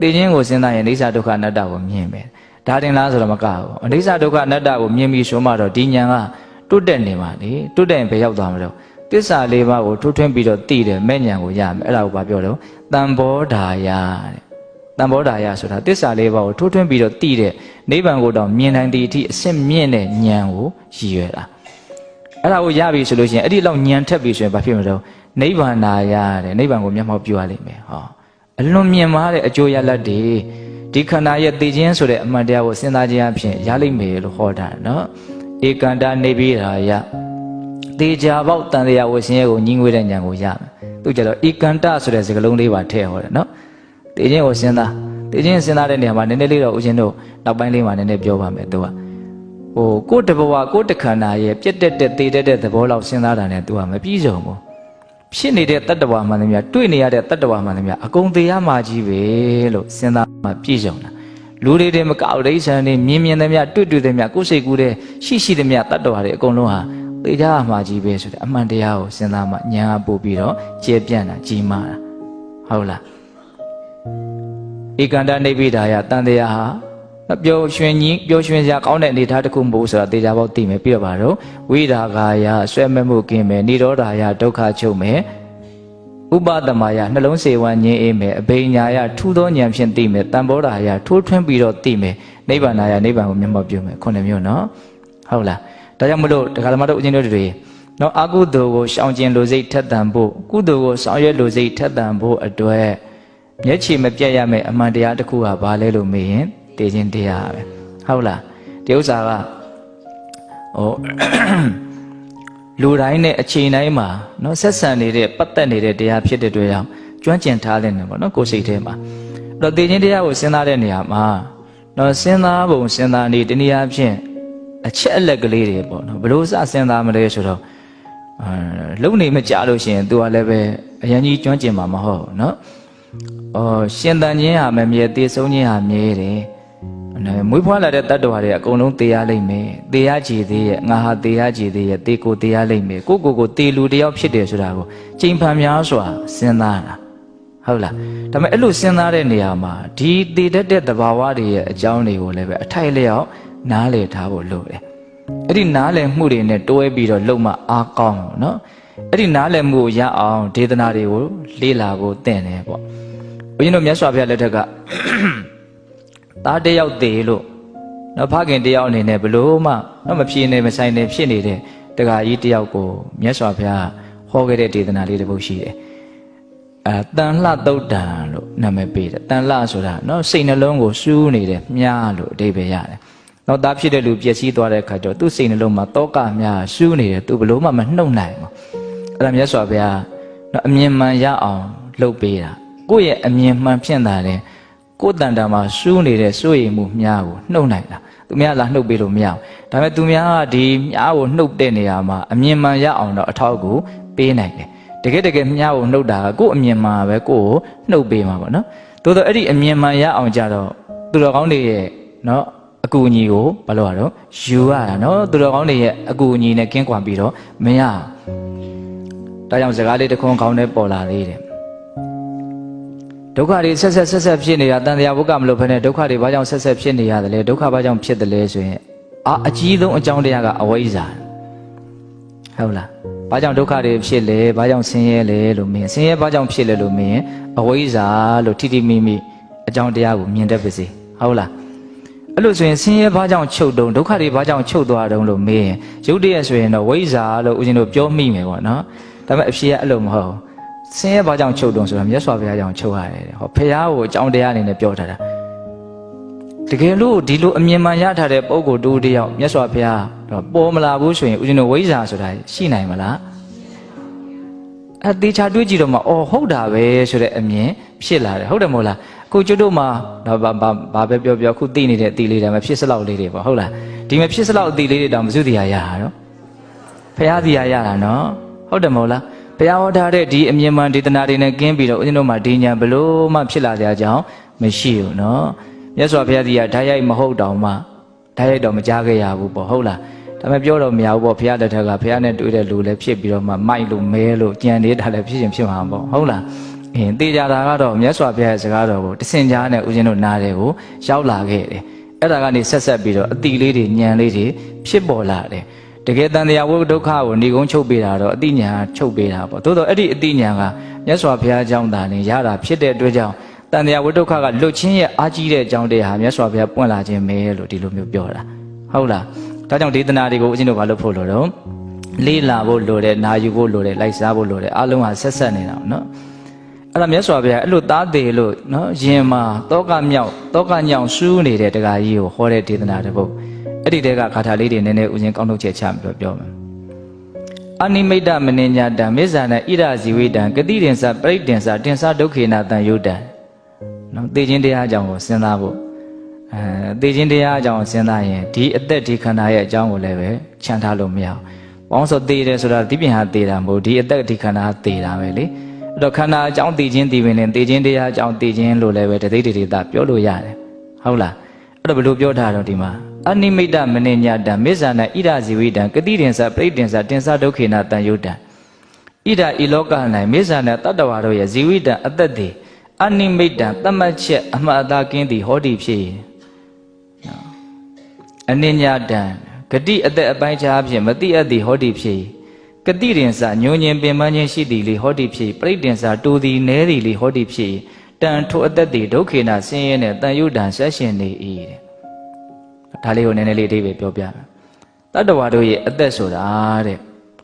သိချင်းကိုစဉ်းစားရင်အိဋ္ဌဒုက္ခအနတ္တကိုမြင်မယ်ဒါတင်လားဆိုတော့မကဘူးအိဋ္ဌဒုက္ခအနတ္တကိုမြင်ပြီးဆိုမှတော့ဒီဉာဏ်ကတွတ်တက်နေပါလေတွတ်တက်ရင်ဘယ်ရောက်သွားမလို့တစ္ဆာလေးပါးကိုထွထွင်းပြီးတော့သိတယ်မဲ့ဉာဏ်ကိုရမယ်အဲ့ဒါကိုဘာပြောတော့တံဘောဓာယတဲ့တံဘောဓာယဆိုတာတစ္ဆာလေးပါးကိုထွထွင်းပြီးတော့သိတဲ့နိဗ္ဗာန်ကိုတော့မြင်နိုင်တဲ့အထိအစစ်မြင့်တဲ့ဉာဏ်ကိုရည်ရွယ်တာအဲ့ဒါကိုရပြီဆိုလို့ရှိရင်အဲ့ဒီလောက်ဉာဏ်ထက်ပြီဆိုရင်ဘာဖြစ်မလို့နိဗ္ဗာန်နာယတဲ့နိဗ္ဗာန်ကိုမျက်မှောက်ပြုရလိမ့်မယ်ဟော အလွန်မြင့်မားတဲ့အကျိုးရလဒ်တွေဒီခန္ဓာရဲ့သိခြင်းဆိုတဲ့အမှန်တရားကိုစဉ်းစားခြင်းအဖြစ်ရလိမ့်မယ်လို့ဟောတာနော်ဧကန္တနေပိဓာယတေချာပေါက်တန်တရားဝရှင်ရဲ့ကိုညီငွေတဲ့ဉာဏ်ကိုရမယ်သူကြတော့ဧကန္တဆိုတဲ့စကားလုံးလေးပါထည့်ဟောတယ်နော်သိခြင်းကိုစဉ်းစားသိခြင်းစဉ်းစားတဲ့နေရာမှာနည်းနည်းလေးတော့ဦးဇင်းတို့နောက်ပိုင်းလေးမှာနည်းနည်းပြောပါမယ်သူကဟိုကိုယ်တဘဝကိုယ်တခန္ဓာရဲ့ပြက်တက်တဲ့သေတက်တဲ့သဘောလောက်စဉ်းစားတာနဲ့သူကမပြည့်စုံဘူး ဖြစ်နေတဲ့တတ္တဝါမှန်သမျှတွေ့နေရတဲ့တတ္တဝါမှန်သမျှအကုန်သေးရမှာကြီးပဲလို့စဉ်းစားမှပြည့်စုံတာလူတွေတွေမကောက်ဒိဋ္ဌံတွေမြင်မြင်သမျှတွေ့တွေ့သမျှကိုယ်စိတ်ကူးတဲ့ရှိရှိသမျှတတ္တဝါတွေအကုန်လုံးဟာသိကြရမှာကြီးပဲဆိုတဲ့အမှန်တရားကိုစဉ်းစားမှဉာဏ်အပို့ပြီးတော့ကျေပြန့်တာကြီးမားတာဟုတ်လားဧကန္တနိဗ္ဗိဒာယတန်တရားဟာ ပျော်ရွှင်ကြီးပျော်ရွှင်စရာကောင်းတဲ့အနေအထားတစ်ခုမဟုတ်ဆိုတာသေချာပေါက်သိမယ်ပြီးတော့ပါတော့ဝိဒါကာယဆွဲမဲ့မှုကင်းမယ်និရောဓာယဒုက္ခချုပ်မယ်ဥပဒမာယနှလုံးစေဝံငြင်းအေးမယ်အဘိညာယထူသောဉာဏ်ဖြင့်သိမယ်တံဘောဓာယထိုးထွင်းပြီးတော့သိမယ်နိဗ္ဗာန်ယနိဗ္ဗာန်ကိုမျက်မှောက်ပြုမယ်ခုနှစ်မျိုးနော်ဟုတ်လားဒါကြောင့်မလို့တရားဓမ္မတို့အချင်းတို့တွေနော်အကုသိုလ်ကိုရှောင်ကျင်လိုစိတ်ထက်သန်ဖို့ကုသိုလ်ကိုဆောင်ရွက်လိုစိတ်ထက်သန်ဖို့အတွက်မျက်ခြေမပြတ်ရမယ်အမှန်တရားတစ်ခုဟာဘာလဲလို့မေးရင် တည်ခြင်းတရားပဲဟုတ်လားဒီဥစ္စာကဟိုလူတိုင်းနဲ့အချိန်တိုင်းမှာเนาะဆက်ဆံနေတဲ့ပတ်သက်နေတဲ့တရားဖြစ်တဲ့တွေ့အောင်ကျွမ်းကျင်ထားတဲ့နေပေါ့နော်ကိုယ်စိတ်ထဲမှာအဲ့တော့တည်ခြင်းတရားကိုစဉ်းစားတဲ့နေရာမှာเนาะစဉ်းစားပုံစဉ်းစားနေတနည်းအားဖြင့်အချက်အလက်ကလေးတွေပေါ့နော်ဘလို့စစဉ်းစားမလဲဆိုတော့အာလုံနေမကြလို့ရှိရင် तू ကလည်းပဲအရင်ကြီးကျွမ်းကျင်မှာမဟုတ်ဘူးเนาะအော်ရှင်တန်ခြင်းဟာမမြဲသေဆုံးခြင်းဟာမြဲတယ်နော် မွေးဖွားလာတဲ့တတ္တဝါတွေအကုန်လုံးသေရလိမ့်မယ်သေရကြည်သေးရဲ့ငါဟာသေရကြည်သေးရဲ့သေကိုသေရလိမ့်မယ်ကိုကိုကိုသေလူတယောက်ဖြစ်တယ်ဆိုတာကိုချိန်ဖန်များစွာစဉ်းစားတာဟုတ်လားဒါပေမဲ့အဲ့လိုစဉ်းစားတဲ့နေရာမှာဒီသေတတ်တဲ့သဘာဝတွေရဲ့အကြောင်းတွေကိုလည်းပဲအထိုက်လျောက်နားလည်ထားဖို့လိုတယ်အဲ့ဒီနားလည်မှုတွေနဲ့တွဲပြီးတော့လုံမအားကောင်းနော်အဲ့ဒီနားလည်မှုကိုရအောင်ဒေသနာတွေကိုလေ့လာဖို့သင့်တယ်ပေါ့ဘုန်းကြီးတို့မြတ်စွာဘုရားလက်ထက်က သားတယောက်သေးလို့နော်ဖခင်တယောက်အနေနဲ့ဘလို့မှနော်မဖြေနေမဆိုင်နေဖြစ်နေတဲ့တက္ကကြီးတယောက်ကိုမြတ်စွာဘုရားဟောခဲ့တဲ့ဒေသနာလေးတစ်ပုဒ်ရှိတယ်အဲတန်လှသုတ်တံလို့နာမည်ပေးတယ်တန်လှဆိုတာနော်စိတ်နှလုံးကိုစူးနေတယ်မြားလို့အဓိပ္ပာယ်ရတယ်နော်သားဖြစ်တဲ့လူပျက်စီးသွားတဲ့အခါကျတော့သူ့စိတ်နှလုံးမှာတောကများစူးနေတယ်သူဘလို့မှမနှုတ်နိုင်ဘူးအဲ့ဒါမြတ်စွာဘုရားနော်အမြင်မှန်ရအောင်လုပ်ပေးတာကိုယ့်ရဲ့အမြင်မှန်ဖြစ်တာလေ ကိုယ်တန်တာမှာစူးနေတဲ့စိုးရိမ်မှုမြားကိုနှုတ်နိုင်တာသူများလာနှုတ်ပေးလို့မရဘူးဒါပေမဲ့သူများကဒီမြားကိုနှုတ်တဲ့နေရာမှာအမြင်မှန်ရအောင်တော့အထောက်အကူပေးနိုင်တယ်တကယ်တကယ်မြားကိုနှုတ်တာကကိုယ့်အမြင်မှန်ပဲကိုယ့်ကိုနှုတ်ပေးမှာပေါ့နော်သို့တော့အဲ့ဒီအမြင်မှန်ရအောင်ကြတော့သူတော်ကောင်းတွေရဲ့နော်အကူအညီကိုဘာလို့ရတော့ယူရတာနော်သူတော်ကောင်းတွေရဲ့အကူအညီနဲ့ကင်းကွာပြီးတော့မရအောင်ဒါကြောင့်စကားလေးတစ်ခွန်းကောင်းနဲ့ပေါ်လာသေးတယ် ဒုက္ခတွေဆက်ဆက်ဆက်ဆက်ဖြစ်နေတာတန်တရားဘုကမလို့ဖ ೇನೆ ဒုက္ခတွေဘာကြောင့်ဆက်ဆက်ဖြစ်နေရတယ်လဲဒုက္ခဘာကြောင့်ဖြစ်တယ်လဲဆိုရင်အာအကြီးဆုံးအကြောင်းတရားကအဝိဇ္ဇာဟုတ်လားဘာကြောင့်ဒုက္ခတွေဖြစ်လဲဘာကြောင့်ဆင်းရဲလဲလို့မင်းဆင်းရဲဘာကြောင့်ဖြစ်လဲလို့မင်းအဝိဇ္ဇာလို့ထိတိမိမိအကြောင်းတရားကိုမြင်တတ်ပါစေဟုတ်လားအဲ့လိုဆိုရင်ဆင်းရဲဘာကြောင့်ချုပ်တုံဒုက္ခတွေဘာကြောင့်ချုပ်သွားတုံလို့မေးရင်ရုပ်တရက်ဆိုရင်တော့ဝိဇ္ဇာလို့ဦးဇင်းတို့ပြောမိမယ်ပေါ့နော်ဒါပေမဲ့အဖြေကအဲ့လိုမဟုတ်ဘူး ဆင်းရဲဘာကြောင့်ချုပ်တုံဆိုတာမြတ်စွာဘုရားကြောင့်ချုပ်ရတယ်တဲ့ဟောဘုရားကိုအကြောင်းတရားအနေနဲ့ပြောထားတာတကယ်လို့ဒီလိုအမြင်မှန်ရထားတဲ့ပုံကိုတူတယောက်မြတ်စွာဘုရားတော့ပေါ်မလာဘူးဆိုရင်ဦးဇင်းတို့ဝိဇ္ဇာဆိုတာရှိနိုင်မလားအသေးချာတွေးကြည့်တော့မှအော်ဟုတ်တာပဲဆိုတဲ့အမြင်ဖြစ်လာတယ်ဟုတ်တယ်မို့လားအခုကျွတ်တို့မှာတော့ဘာဘာပဲပြောပြောခုသိနေတဲ့အသီလေးတွေမဖြစ်စလောက်လေးတွေပေါ့ဟုတ်လားဒီမဖြစ်စလောက်အသီလေးတွေတောင်မစုတရားရတာနော်ဘုရားတရားရတာနော်ဟုတ်တယ်မို့လား ဘုရားဟောထားတဲ့ဒီအမြင်မှန်ဒေသနာတွေနဲ့ကင်းပြီးတော့ဦးဇင်းတို့မှာဒီညာဘလို့မှဖြစ်လာကြကြောင်းမရှိဘူးနော်မြတ်စွာဘုရားကြီးကဓာတ်ရိုက်မဟုတ်တောင်မှဓာတ်ရိုက်တော့မကြားခဲ့ရဘူးပေါ့ဟုတ်လားဒါပေမဲ့ပြောတော့မရဘူးပေါ့ဘုရားလက်ထက်ကဘုရားနဲ့တွေ့တဲ့လူလည်းဖြစ်ပြီးတော့မှမိုက်လို့မဲလို့ကြံနေတာလည်းဖြစ်ရင်ဖြစ်မှာပေါ့ဟုတ်လားအင်းတေကြတာကတော့မြတ်စွာဘုရားရဲ့စကားတော်ကိုတစင်ကြားနဲ့ဦးဇင်းတို့နားတယ်ကိုရောက်လာခဲ့တယ်အဲ့ဒါကနေဆက်ဆက်ပြီးတော့အတိလေးတွေညံလေးတွေဖြစ်ပေါ်လာတယ်တ ကယ်တန်တရားဝိဒုက္ခကိုဏီကုန်းချုပ်ပေးတာတော့အတိညာချုပ်ပေးတာပေါ့သို့တော့အဲ့ဒီအတိညာကမြတ်စွာဘုရားကြောင့်ဒါနဲ့ရတာဖြစ်တဲ့အတွက်ကြောင့်တန်တရားဝိဒုက္ခကလွတ်ချင်းရဲ့အာကြီးတဲ့အကြောင်းတရားမြတ်စွာဘုရားပွင့်လာခြင်းပဲလို့ဒီလိုမျိုးပြောတာဟုတ်လားဒါကြောင့်ဒေသနာတွေကိုဦးဇင်းတို့ကလုပ်ဖို့လို့တော့လေးလာဖို့လိုတယ်နာယူဖို့လိုတယ်လိုက်စားဖို့လိုတယ်အလုံးဟာဆက်ဆက်နေတာနော်အဲ့ဒါမြတ်စွာဘုရားအဲ့လိုသားသေးလို့နော်ယင်မာတောကမြောက်တောကညောင်ရှူးနေတဲ့တရားကြီးကိုဟောတဲ့ဒေသနာတစ်ပုဒ် အဲ့ဒီတဲကဂါထာလေးတွေနည်းနည်းဦးဇင်းကောင်းထုတ်ချက်ချပြီးတော့ပြောမယ်အနိမိတ်တမနိညာတံမေဇာနဣရဇီဝိတံဂတိတင်္စပရိတင်္စတင်္စဒုက္ခေနတံယုတံနော်သိချင်းတရားအကြောင်းကိုစဉ်းစားဖို့အဲသိချင်းတရားအကြောင်းကိုစဉ်းစားရင်ဒီအသက်ဒီခန္ဓာရဲ့အကြောင်းကိုလည်းပဲခြံထားလို့မရဘူး။ဘာလို့ဆိုသိတယ်ဆိုတာဒီပြင်ဟာသိတာမဟုတ်ဒီအသက်ဒီခန္ဓာကသိတာပဲလေ။အဲ့တော့ခန္ဓာအကြောင်းသိချင်းသိပင်နဲ့သိချင်းတရားအကြောင်းသိချင်းလို့လည်းပဲတသိတတိတာပြောလို့ရတယ်။ဟုတ်လား။အဲ့တော့ဘယ်လိုပြောထားတော့ဒီမှာ အနိမိတ်တမနိညာတံမေဇာနဣရဇီဝိတံဂတိတင်္စပရိတင်္စတင်္စဒုက္ခေနတံယုတံဣဒဤလောက၌မေဇာနတတ္တဝါတို့ရဲ့ဇီဝိတံအသက်တည်အနိမိတ်တံတမတ်ချက်အမှတ်အသားကင်းသည်ဟောဒီဖြစ်၏အနိညာတံဂတိအသက်အပိုင်းခြားဖြင့်မတိအပ်သည်ဟောဒီဖြစ်၏ကတိရင်စညိုညင်ပင်ပန်းခြင်းရှိသည်လေဟောဒီဖြစ်၏ပရိတင်္စတူသည်နဲသည်လေဟောဒီဖြစ်၏တန်ထိုအသက်သည်ဒုက္ခေနဆင်းရဲနှင့်တန်ယုတံဆက်ရှင်နေ၏တဲ့ ဒါလေးကိုနည်းနည်းလေးအဓိပ္ပာယ်ပြောပြမယ်တတ္တဝါတို့ရဲ့အသက်ဆိုတာတဲ့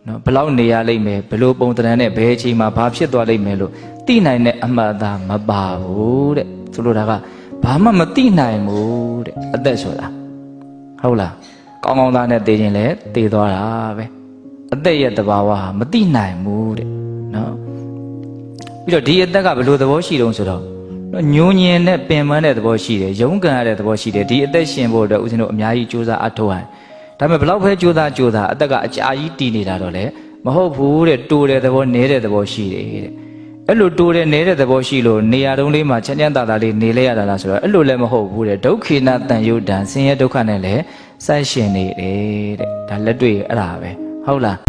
နော်ဘယ်လောက်နေရလိမ့်မယ်ဘယ်လိုပုံသဏ္ဍာန်နဲ့ဘယ်အချိန်မှာဘာဖြစ်သွားလိမ့်မယ်လို့သိနိုင်တဲ့အမှတ်အသားမပါဘူးတဲ့ဆိုလိုတာကဘာမှမသိနိုင်ဘူးတဲ့အသက်ဆိုတာဟုတ်လားကောင်းကောင်းသားနဲ့သိရင်လည်းသိသွားတာပဲအသက်ရဲ့တဘာဝဟာမသိနိုင်ဘူးတဲ့နော်ပြီးတော့ဒီအသက်ကဘယ်လိုသဘောရှိတုံးဆိုတော့နော် ညိုညင်နဲ့ပင်ပန်းတဲ့သဘောရှိတယ်ရုန်းကန်ရတဲ့သဘောရှိတယ်ဒီအသက်ရှင်ဖို့အတွက်ဦးဇင်းတို့အများကြီးကြိုးစားအထောက်ဟန်ဒါပေမဲ့ဘလောက်ပဲကြိုးစားကြိုးစားအသက်ကအကြာကြီးတည်နေတာတော့လေမဟုတ်ဘူးတဲ့တိုးတဲ့သဘောနေတဲ့သဘောရှိတယ်တဲ့အဲ့လိုတိုးတဲ့နေတဲ့သဘောရှိလို့နေရာတုံးလေးမှာချမ်းချမ်းသာသာလေးနေလဲရတာလားဆိုတော့အဲ့လိုလည်းမဟုတ်ဘူးတဲ့ဒုက္ခိနတန်ယုတ်တံဆင်းရဲဒုက္ခနဲ့လည်းဆက်ရှင်နေတယ်တဲ့ဒါလက်တွေ့အဲ့ဒါပဲဟုတ်လား